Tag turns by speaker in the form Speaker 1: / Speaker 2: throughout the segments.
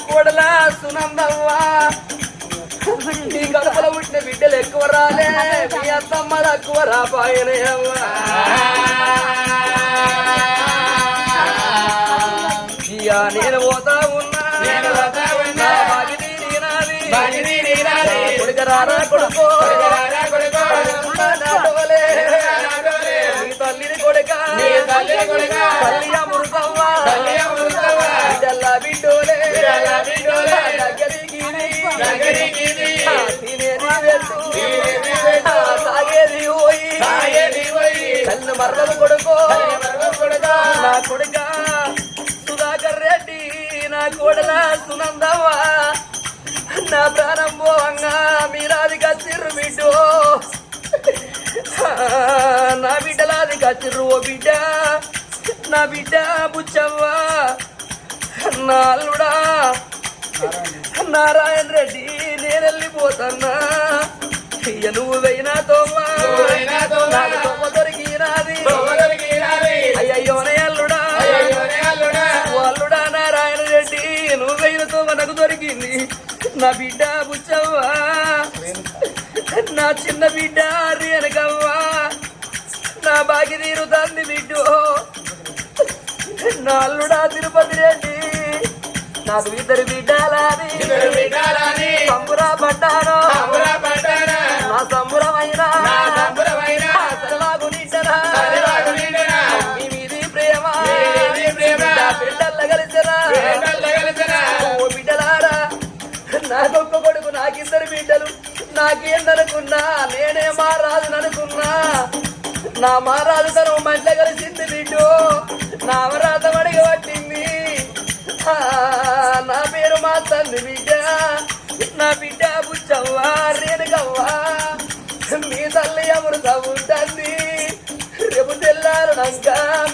Speaker 1: కోడలా సునందవ్వా. నీ కడుపులో పుట్టిన బిడ్డలు ఎక్కువ రాలే. మీ అత్తమ్మ తక్కువ రాపాయనే ఇక నేను పోతా ఉన్నా.
Speaker 2: నేను పోతా ఉన్నా.
Speaker 1: నా బాగిది నీనాది.
Speaker 2: బాగిది
Speaker 1: కన్ను మర్రలు కొడుకో
Speaker 2: తల్లి మరొక కొడుకో.
Speaker 1: నా కొడుక సుధాకర్ రెడ్డి నా కోడల సునందవ్వ నా ప్రాణం పోవంగా మీరాది కచ్చిర్రు బిడ్డు నా బిడ్డలాది కచ్చిర్రు ఓ బిడ్డ నా బిడ్డ బుచ్చవ్వ నా అల్లుడా నారాయణ రెడ్డి నేను వెళ్ళిపోతున్నా ఇయ్య నువ్వు పోయినా తోమ్మ దొరికినాది. అయ్యయ్యోనే అల్లుడా.
Speaker 2: అల్లుడా.
Speaker 1: నారాయణ రెడ్డి నువ్వు పోయిన తోమ్మ నాకు దొరికింది. నా బిడ్డ బుచ్చవ్వ. నా చిన్న బిడ్డ రేణకవ్వ. నా బాగి తీరుతాంది బిడ్డు. నా అల్లుడా తిరుపతి రెడ్డి. నాకు ఇద్దరు బిడ్డలాని. సంబురా పడ్డాను. నా సంబురమైన. నాకొక్క కొడుకు నాకిద్దరు బిడ్డలు. నాకేందనుకున్నా? నేనే మారాదుననుకున్నా నా మారాదుతనం మంట కలిసింది బిడ్డు. నా అమరాధం అడిగి పట్టింది. నా పేరు మా తల్లి బిడ్డ. నా బిడ్డ బుచ్చవ్వా రేణుకవ్వా. మీ తల్లి ఎవరు ఉంటుంది రేపు తెల్లారనాక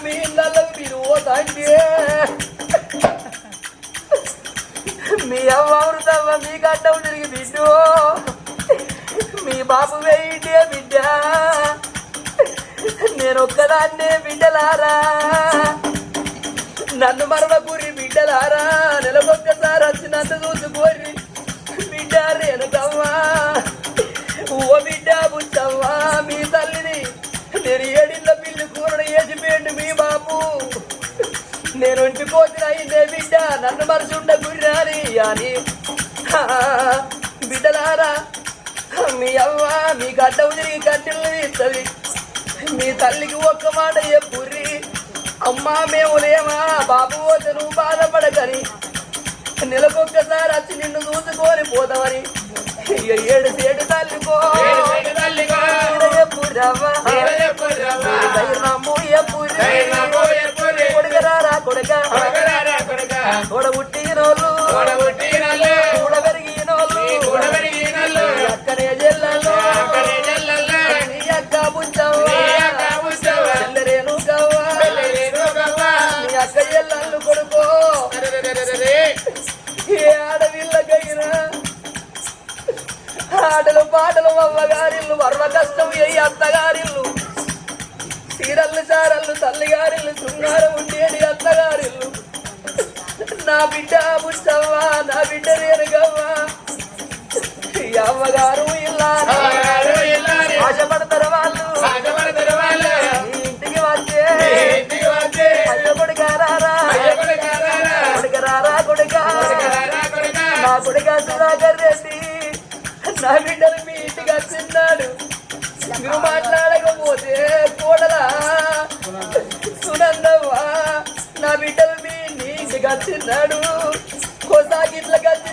Speaker 1: మీ ఇళ్ళలో మీరు పోతాండి మీ అవ్వ తవ్వ మీ గడ్డం తిరిగి బిడ్డు. మీ బాబు వేయండి బిడ్డ. నేను ఒక్కదాన్నే బిడ్డలారా. నన్ను మరవకూరి బిడ్డలారా నెలకొక్కసారి వచ్చినంత చూసి చూసుకోరి బిడ్డ రేణుకవ్వా ఓ బిడ్డ బుచ్చమ్మా మీ తల్లిని నేను ఏడిళ్ళ పిల్లి కూరడు వేసిపోయిండు మీ బాబు నేను ఇంటికోసిన అయిందే బిడ్డ నన్ను మనసు ఉండ గుర్రాని అని బిడ్డలారా మీ అవ్వ మీ గడ్డ ఉదిరి కట్టెలు ఇస్తుంది మీ తల్లికి ఒక్క మాట చెప్పుర్రి అమ్మా మేము లేమా బాబు పోతే నువ్వు బాధపడకని. నెలకొక్కసారి వచ్చి నిన్ను చూసుకొని పోతామని ఏడు సేడు తల్లికో.
Speaker 2: ఏడు సైడు తల్లిగో.
Speaker 1: ఆటలు పాటలు అవ్వగారిల్లు వర్వ కష్టం ఏ అత్తగారిల్లు. చీరల్లు చారల్లు తల్లిగారిల్లు శృంగారం ఉండేది అత్తగారిల్లు. నా బిడ్డ బుచ్చవ్వ నా బిడ్డ రేణుగవ్వ. అవ్వగారు ఇలా. ఆశపడతారు వాళ్ళు. ఇంటికి వచ్చే. అయ్య కొడుక
Speaker 2: కొడుక.
Speaker 1: నా కొడుక సుధాకర్ రెడ్డి. నా బిడ్డలు మీ ఇంటికి వచ్చిన్నాడు నువ్వు మాట్లాడకపోతే కోడలా సునందవ్వా నా బిడ్డలు మీ ఇంటికి వచ్చిన్నాడు కొసాగిట్ల కలిసి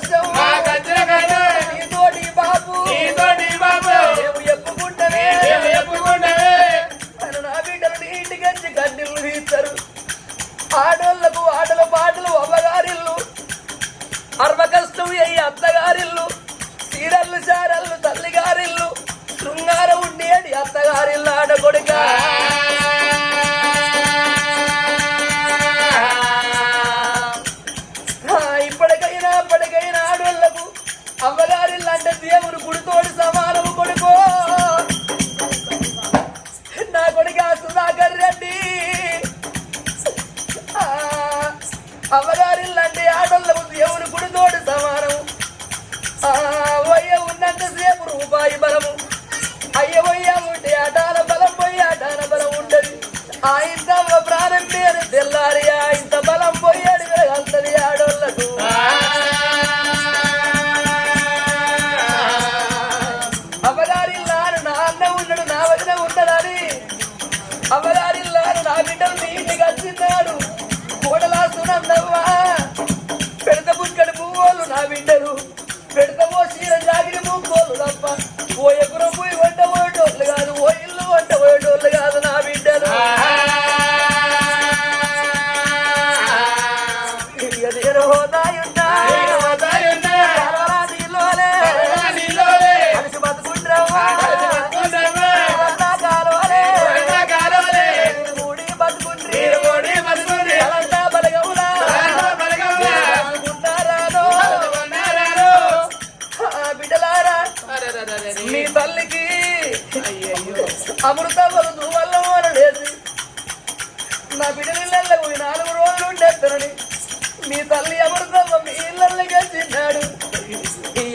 Speaker 1: so much. తెల్లారియా ఇంత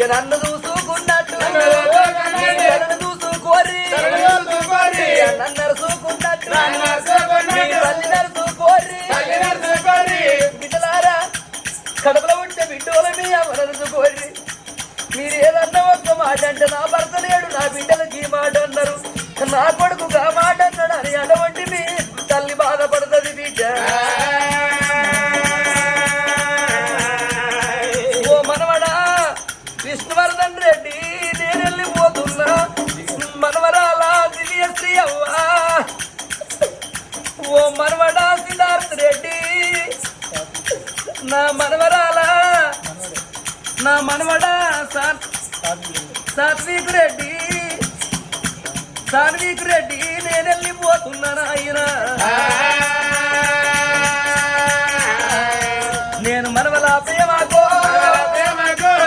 Speaker 1: నన్ను చూసుకున్నట్టు నన్ను చూసుకోరి. నన్ను చూసుకున్నట్టు తల్లి బిడ్డలారా కడపలో ఉంటే బిడ్డోల మీ అమరనుకోరి మీరు ఏదన్నా ఒక్క మాట అంటే నా భర్త లేడు నా బిడ్డలకి ఈ మాట అన్నారు. నా కొడుకు మాట అన్నాడు అని అటువంటి మీ తల్లి బాధపడుతుంది బిడ్డ. మనవడా సాత్విక్ రెడ్డి. సాత్విక్ రెడ్డి నేను వెళ్ళిపోతున్నాను ఆయన నేను మనవల ప్రేమకో.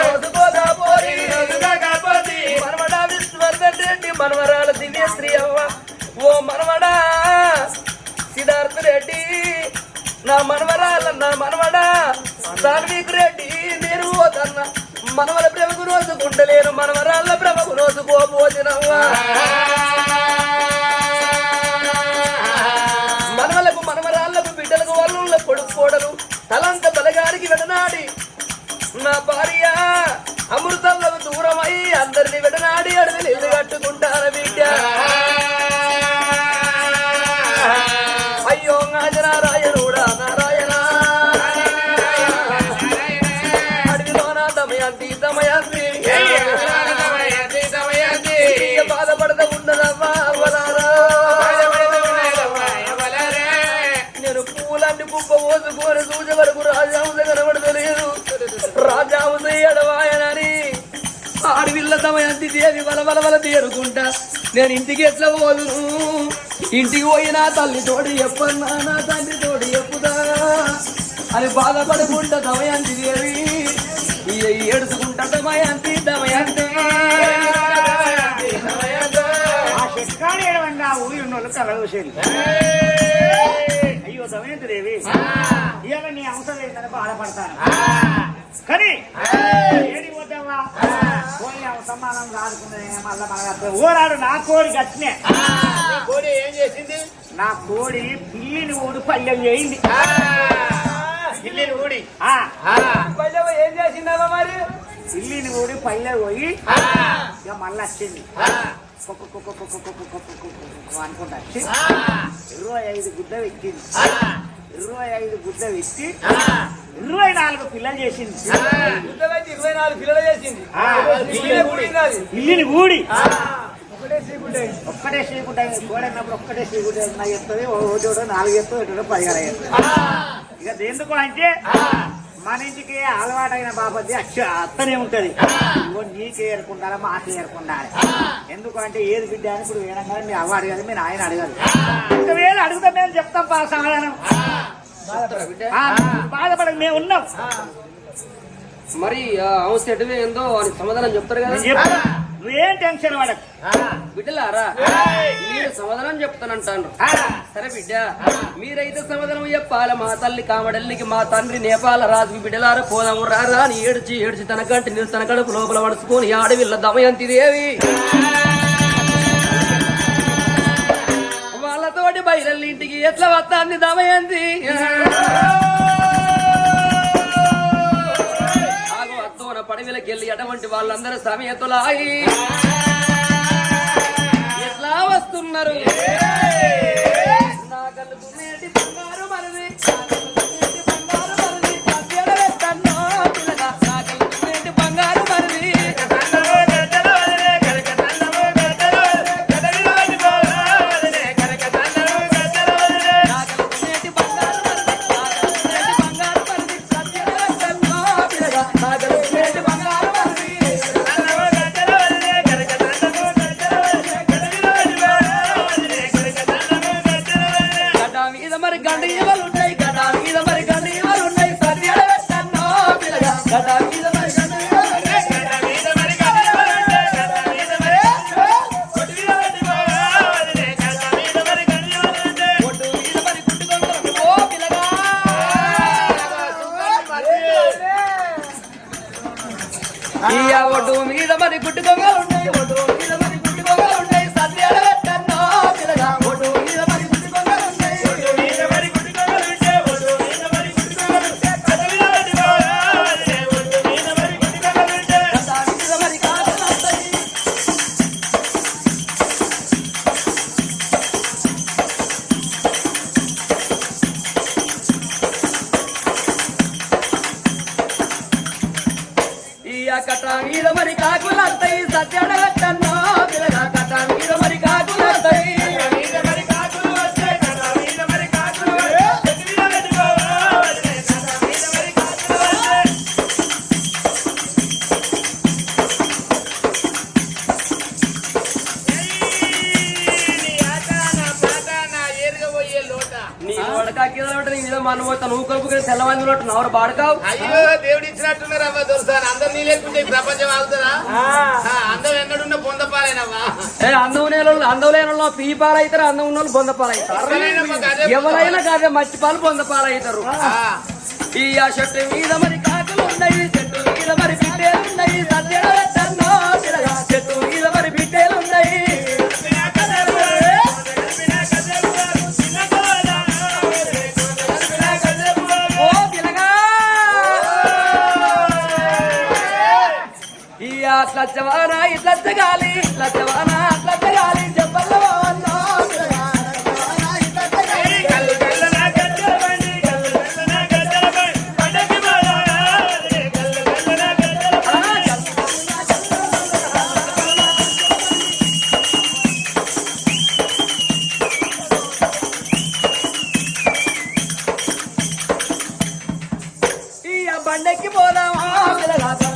Speaker 1: రోజుకోదా మనవడా విష్ణువర్ధన్ రెడ్డి మనవరాల దివ్యశ్రీ అవ్వ. ఓ మనవడా సిద్ధార్థ రెడ్డి. నా మనవరాల నా మనవడా సాన్విక్ రెడ్డి నేను పోతన్నా. మనవల ప్రేమకు రోజుకుంటలేను మనవరాళ్ళ ప్రేమకు రోజు గోపోజనవ్వా. దమయంతి దమయంతి బాధపడతా నేను పూలన్నీ కుప్ప పోసుకొని చూసే వరకు రాజాంశ కనబడతలేదు రాజాంశ ఎడవాయనని ఆడవిల్ల దమయంతి దేవి వల వల వల తేరుకుంటా. నేను ఇంటికి ఎట్లా పోదును ఇంటికి పోయి నా తల్లి తోడు చెప్పన్నా నా తండ్రి తోడు చెప్పుదా అని బాధపడకుండా దమయంతి దేవి ఇయ్య ఏడుచుకుంటా దమయంతి దమయంతి.
Speaker 3: ఆ ఏడవండి ఆ ఊరి ఉన్న వాళ్ళు కళ్ళ చూసేది అయ్యో దమయంతి దేవి ఇవాళ నీ అవసరం లేదని బాధపడతాను. కానీ ఏడి పోతావా? పోయి సమానం రాదుకునే మళ్ళా మన ఓరాడు నా కోడి గచ్చినే
Speaker 2: కోడి ఏం చేసింది?
Speaker 3: నా కోడి పిల్లిని ఊడి పల్లెం చేయింది.
Speaker 2: ఇల్లు ఊడి
Speaker 3: ఆ
Speaker 1: పల్లెవ ఏం చేసిందమ్మా మరి
Speaker 3: పిల్లిని ఊడి పల్లె పోయి ఇక మళ్ళీ వచ్చింది కుక్కు కుక్కు కుక్కు కుక్కు కుక్కు కుక్కు కుక్కు అనుకుంటా ఇరవై ఐదు గుడ్డ ఎక్కింది ఇరవై ఐదు గుడ్డ ఎక్కి ఇరవై నాలుగు పిల్లలు చేసింది
Speaker 1: ఇరవై నాలుగు పిల్లలు చేసింది.
Speaker 3: పిల్లిని ఊడి ఒక్కటే శ్రీకుంటే గోడైనప్పుడు ఒక్కటే శ్రీకుంటే నాకు చెప్తుంది ఓ రోజు నాలుగు చెప్తుంది పదిహేను చెప్తుంది ఇక ఎందుకు అంటే మన ఇంటికి అలవాటైన బాపతి అక్ష అత్తనే ఉంటది. ఇదిగో నీకే ఏరుకుండాలి మాకే ఏరుకుండాలి ఎందుకంటే ఏది బిడ్డ అని ఇప్పుడు వేయడంగానే మీ అవ్వ అడగాలి మీ నాయన అడగాలి. ఒకవేళ అడుగుతా మేము చెప్తాం పా సమాధానం బాధపడక మేము ఉన్నాం.
Speaker 1: మరి అవసరం ఏందో అని సమాధానం చెప్తారు కదా.
Speaker 3: నువ్వేం టెన్షన్ పడకు.
Speaker 1: బిడ్డలారా మీరు సమాధానం చెప్తానంటాను. సరే బిడ్డ మీరైతే సమాధానం చెప్పాలి. మా తల్లి కామడల్లికి మా తండ్రి నేపాల రాజుకి బిడ్డలారా పోదాము రారా అని ఏడ్చి ఏడ్చి తన కంటి నీళ్ళు తన కడుపు లోపల పడుచుకొని ఆడవిల్ల దమయంతి దేవి. వాళ్ళతోటి బయలు ఇంటికి ఎట్లా వస్తాంది దమయంతి? అటువంటి వాళ్ళందరూ సమయతులాయి. ఎట్లా వస్తున్నారు? నా కళ్ళు తుమ్మేటి బంగారు మరిది, కట్ట మీద మరి కాకులు వస్తాయి సత్యాల వెట్టన్నో పిల్లగా కట్ట మీద మరి కాకులు వస్తాయి నీ వడకా కింద నీ మీద మన నోటు నవరు బాడకావు.
Speaker 2: అయ్యో. లేకుంటే ప్రపంచం ఆగుతుందా? అందం ఎన్నడున్న పొందపాలేనవ్వా
Speaker 1: ఏ అందం లేని అందం లేని వాళ్ళు పీ పాలవుతారు అందం ఉన్న వాళ్ళు బొంద
Speaker 2: ఎవరైనా
Speaker 1: కాదే మట్టి పాలు బొంద పాలవుతారు
Speaker 2: ఆ,
Speaker 1: ఈ ఆ చెట్టు మీద మరి కాకులు ఉన్నాయి చెట్టు మీద మరి బిడ్డలు ఉన్నాయి
Speaker 2: కళ్ళు కళ్ళనా గజ్జలబండి, పండక్కి పోదాం, కళ్ళు కళ్ళనా గజ్జలబండి.
Speaker 1: ఈ బండెక్కి పోదామా పిల్లగా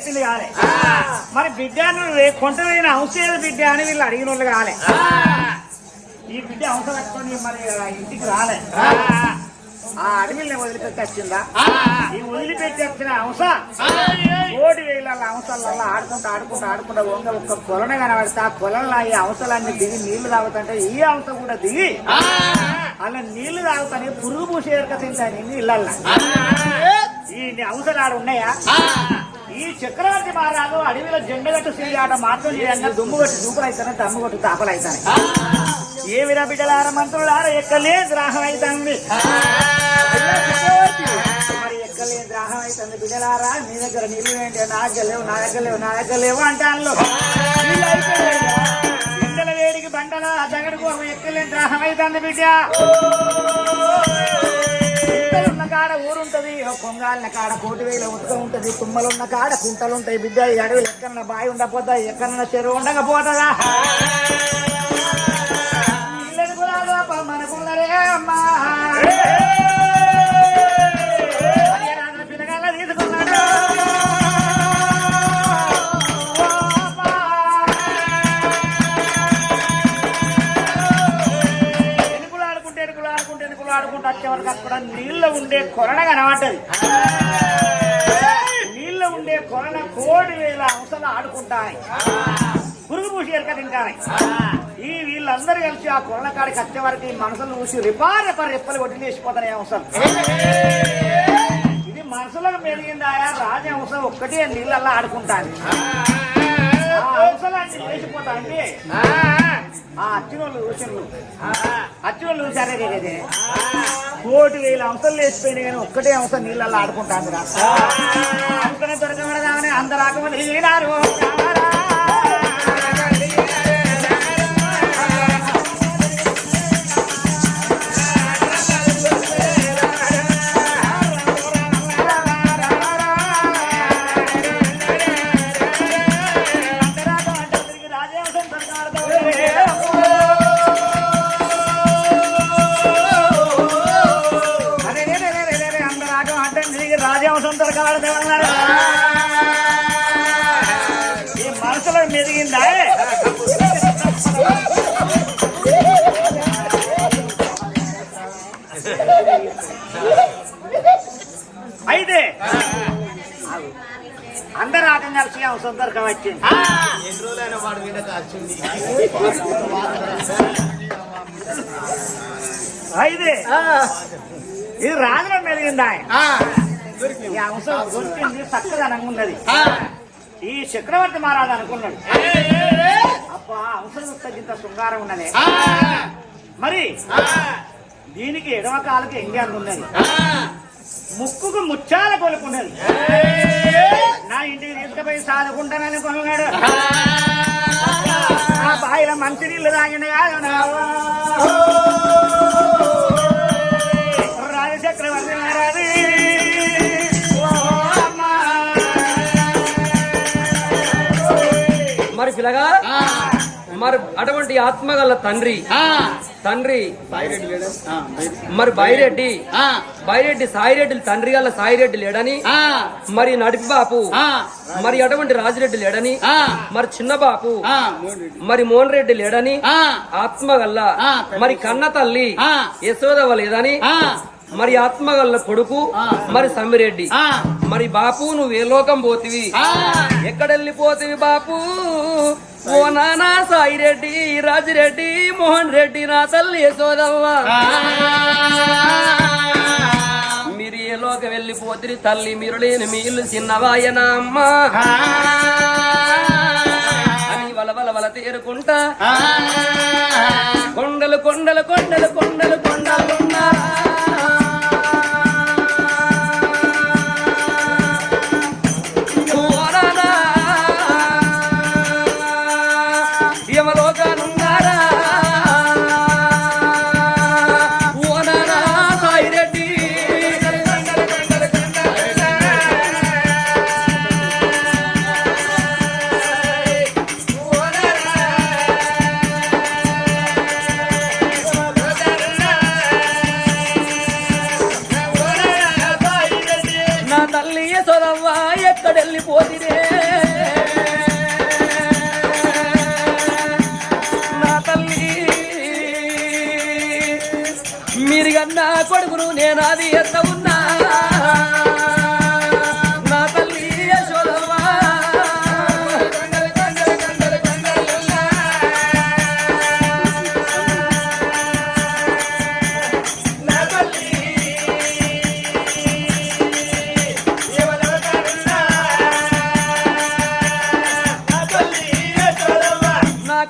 Speaker 3: చెప్పింది కాలే. మరి బిడ్డ కొంటమైన అవసరం బిడ్డ అని వీళ్ళు అడిగిన వాళ్ళు కాలే. ఈ బిడ్డ అవసరం పెట్టుకొని మరి ఇంటికి రాలే.
Speaker 2: ఆ,
Speaker 3: అడవిని వదిలిపెట్టి వచ్చిందా? ఈ వదిలిపెట్టి వచ్చిన అంశ కోటి వేల అంశాలలో ఆడుకుంటూ ఆడుకుంటూ ఆడుకుంటూ వంగ ఒక్క కొలన కనబడితే ఆ కొలంలో ఈ అంశాలన్నీ దిగి నీళ్ళు తాగుతుంటే ఈ అంశ కూడా దిగి అలా నీళ్ళు తాగుతానే పురుగు పూసి ఎరక తింటాను నీళ్ళల్లా
Speaker 2: ఆ,
Speaker 3: ఈ అవసరాలు ఉన్నాయా?
Speaker 2: ఆ,
Speaker 3: ఈ చక్రవర్తి మహారాజు అడవిలో జెండగట్టు శ్రీ ఆట మాత్రం చేయంగా దుమ్ము కొట్టి దూపులు అవుతానే తమ్ము కొట్టి తాపలు అవుతాయి ఏమిరా బిడ్డలార మంత్రులార ఎక్కలే ద్రాహం అవుతుంది మరి ఎక్కలే ద్రాహం అవుతుంది బిడ్డలారా నీ దగ్గర నీళ్ళు ఏంటి? నా దగ్గర లేవు నా దగ్గర లేవు నా దగ్గర లేవు అంటాను ఎండల వేడికి బండల జగడు కోరు ఎక్కలేని దాహమైతుంది బిడ్డ. ఉన్న కాడ ఊరుంటది. కొంగాలిన కాడ కోటి వేల ఉత్క ఉంటది. తుమ్మలున్న కాడ కుంటలు ఉంటాయి బిడ్డ. ఈ అడవులు ఎక్కడన్నా బావి ఉండకపోతా ఎక్కడన్నా చెరువు ఉండకపోతుందా? మనకున్నరే అమ్మా. కూడా నీళ్ళ ఉండే కొరణ కనబడ్డది. నీళ్ళ ఉండే కొరణ కోడి వేల అంశాలు ఆడుకుంటాయి. పురుగు పూసి ఎరక తింటాయి. ఈ వీళ్ళందరూ కలిసి ఆ కొరణ కాడికి వచ్చే వరకు ఈ మనసులు చూసి రిపార్ రిపార్ రెప్పలు కొట్టి వేసిపోతాయి అంశాలు. ఇది మనసులకు రాజే అంశం ఒక్కటే నీళ్ళల్లో ఆడుకుంటాను ఆ వేసిపోతా అంటే ఆ అచ్చినోళ్ళు చూసిండ్రు. అచ్చినోళ్ళు చూసారే కదే కోటి వేల అంశాలు లేచిపోయినాయి కానీ ఒక్కటే అంశం నీళ్ళల్లో ఆడుకుంటాను రా దొరకబడదామని అందరు ఆకమని మనసులో మెదిగిందా అయితే అందరు ఆటం కలిసి దొరక వచ్చింది.
Speaker 2: ఎన్ని రోజులైనా వాడు మీద కాల్చింది.
Speaker 3: అయితే ఇది రాజులో మెలిగిందా ఈ అంశం దొరికింది చక్కదనంగా ఉన్నది. ఈ చక్రవర్తి మహారాజు అనుకున్నాడు. అబ్బా అంశం తగ్గింత శృంగారం ఉన్నది. మరి దీనికి ఎడమ కాలుకి ఎంగాంగ్ ఉన్నది. ముక్కుకు ముచ్చాల కొలుకున్నది నా ఇంటికి తీసుకుపోయి సాదుకుంటానని కొనున్నాడు ఆ. బాయిల మంచి నీళ్ళు తాగిన రాజ చక్రవర్తి మహారాజు.
Speaker 1: మరి పిల్లగా మరి అటువంటి ఆత్మగల తండ్రి. తండ్రి మరి బైరెడ్డి బైరెడ్డి సాయిరెడ్డి తండ్రి గల సాయిరెడ్డి లేడని. మరి నడిపి బాపు. మరి అటువంటి రాజిరెడ్డి లేడని. మరి చిన్న బాపు. మరి మోహన్ రెడ్డి లేడని ఆత్మగల్ల. మరి కన్న తల్లి. యశోదవ లేదని మరి ఆత్మగల్ల కొడుకు మరి సమ్మిరెడ్డి. మరి బాపు నువ్వు ఏ లోకం పోతివి? ఎక్కడెళ్ళిపోతివి బాపు? ఓ నానా సాయిరెడ్డి రాజిరెడ్డి మోహన్ రెడ్డి నా తల్లి యశోదవ్వ. మీరు ఏ లోకం వెళ్ళిపోతిరి తల్లి మీరు లేని మీ ఇల్లు చిన్నవాయన అమ్మ? అని వల తేరుకుంటా. కొండలు కొండలు కొండలు కొండలు కొండలున్నా.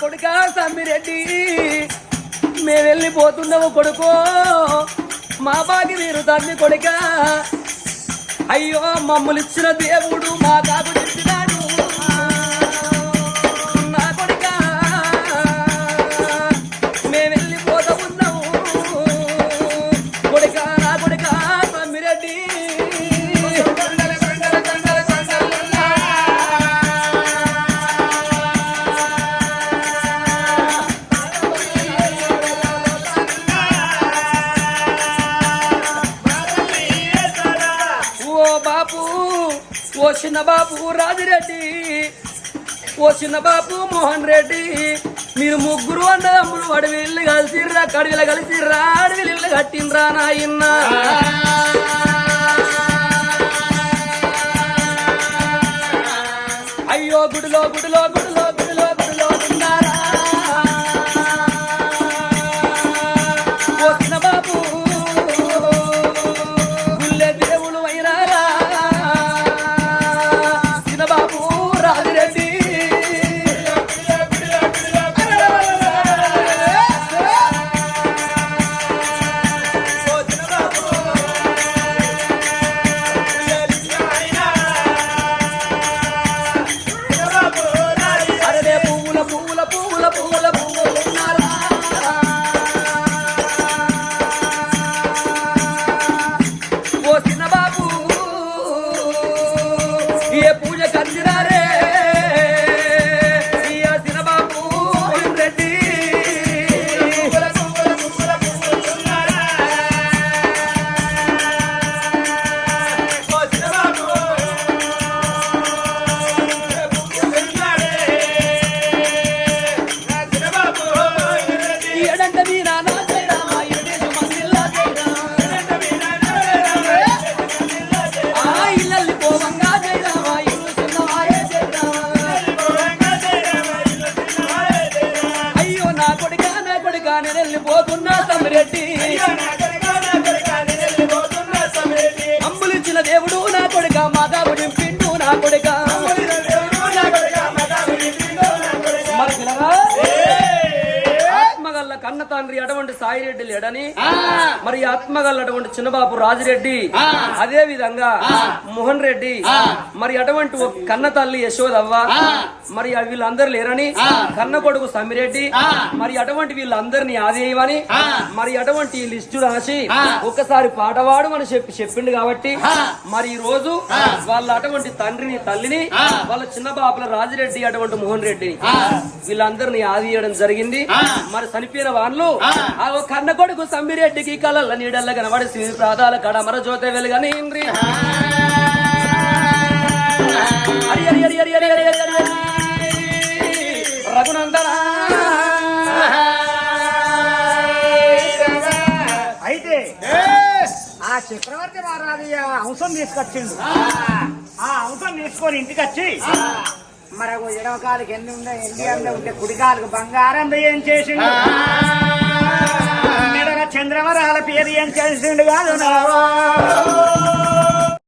Speaker 1: కొడుక సమ్మిరెడ్డి మేము వెళ్ళిపోతున్నాము కొడుకో. మా బాగి మీరు తల్లి కొడుక. అయ్యో మమ్మల్ని ఇచ్చిన దేవుడు మా కాకు చిన్న బాబు రాజిరెడ్డి ఓ చిన్న బాబు మోహన్ రెడ్డి. మీరు ముగ్గురు అన్నదమ్ములు అడవిల్లు కలిసిర్రా కడవిల కలిసిర్రా అడవిల్లు ఇల్లు కట్టిండ్రా నాయన్న. అయ్యో గుడిలో గుడిలో గుడిలో తండ్రి అటువంటి సాయిరెడ్డి లేడని మరి ఆత్మగల్ల అటువంటి చిన్నబాబు రాజిరెడ్డి అదే విధంగా మోహన్ రెడ్డి మరి అటువంటి ఒక కన్న తల్లి యశోదవ్వ మరి వీళ్ళందరూ లేరని కన్న కొడుకు సమ్మిరెడ్డి మరి అటువంటి వీళ్ళందరినీ ఆదేయమని మరి అటువంటి లిస్టు రాసి ఒక్కసారి పాట పాడమని చెప్పి చెప్పిండు కాబట్టి మరి ఈ రోజు వాళ్ళ అటువంటి తండ్రిని తల్లిని వాళ్ళ చిన్న బాపుల రాజిరెడ్డి అటువంటి మోహన్ రెడ్డిని వీళ్ళందరినీ ఆదియడం జరిగింది మరి చనిపోయిన వాళ్ళు ఆ కన్న కొడుకు సంబిరెడ్డికి కలల్ల నీడల్ల కనబడి శ్రీ ప్రాదాల కడమర జ్యోతి వెలుగని ఇంద్రి హరి హరి హరి హరి హరి హరి
Speaker 3: అయితే ఆ చక్రవర్తి మహారాజు అంశం తీసుకొచ్చిండు. ఆ. అంశం తీసుకొని ఇంటికి వచ్చి మరి ఎడవ కాలుకి ఎన్ని ఉండే ఎన్ని అండే ఉంటే కుడి కాలుకు బంగారం ఏం చేసిండు. చంద్రవరాల పేరు ఏం చేసిండు కాదు నావా